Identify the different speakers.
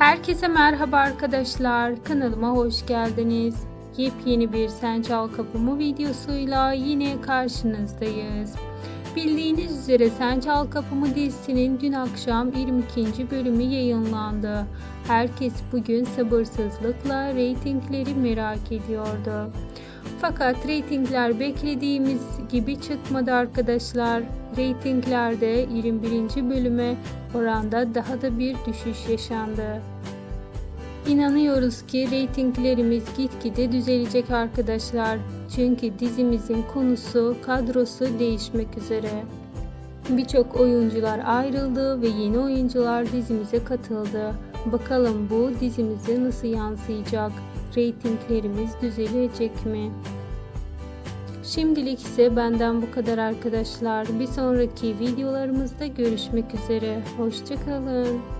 Speaker 1: Herkese merhaba arkadaşlar. Kanalıma hoş geldiniz. Yepyeni bir Sen Çal Kapımı videosuyla yine karşınızdayız. Bildiğiniz üzere Sen Çal Kapımı dizisinin dün akşam 22. bölümü yayınlandı. Herkes bugün sabırsızlıkla reytingleri merak ediyordu. Fakat reytingler beklediğimiz gibi çıkmadı arkadaşlar. Reytinglerde 21. bölüme oranda daha da bir düşüş yaşandı. İnanıyoruz ki reytinglerimiz gitgide düzelecek arkadaşlar. Çünkü dizimizin konusu, kadrosu değişmek üzere. Birçok oyuncular ayrıldı ve yeni oyuncular dizimize katıldı. Bakalım bu dizimize nasıl yansıyacak? Reytinglerimiz düzelecek mi? Şimdilik ise benden bu kadar arkadaşlar. Bir sonraki videolarımızda görüşmek üzere. Hoşçakalın.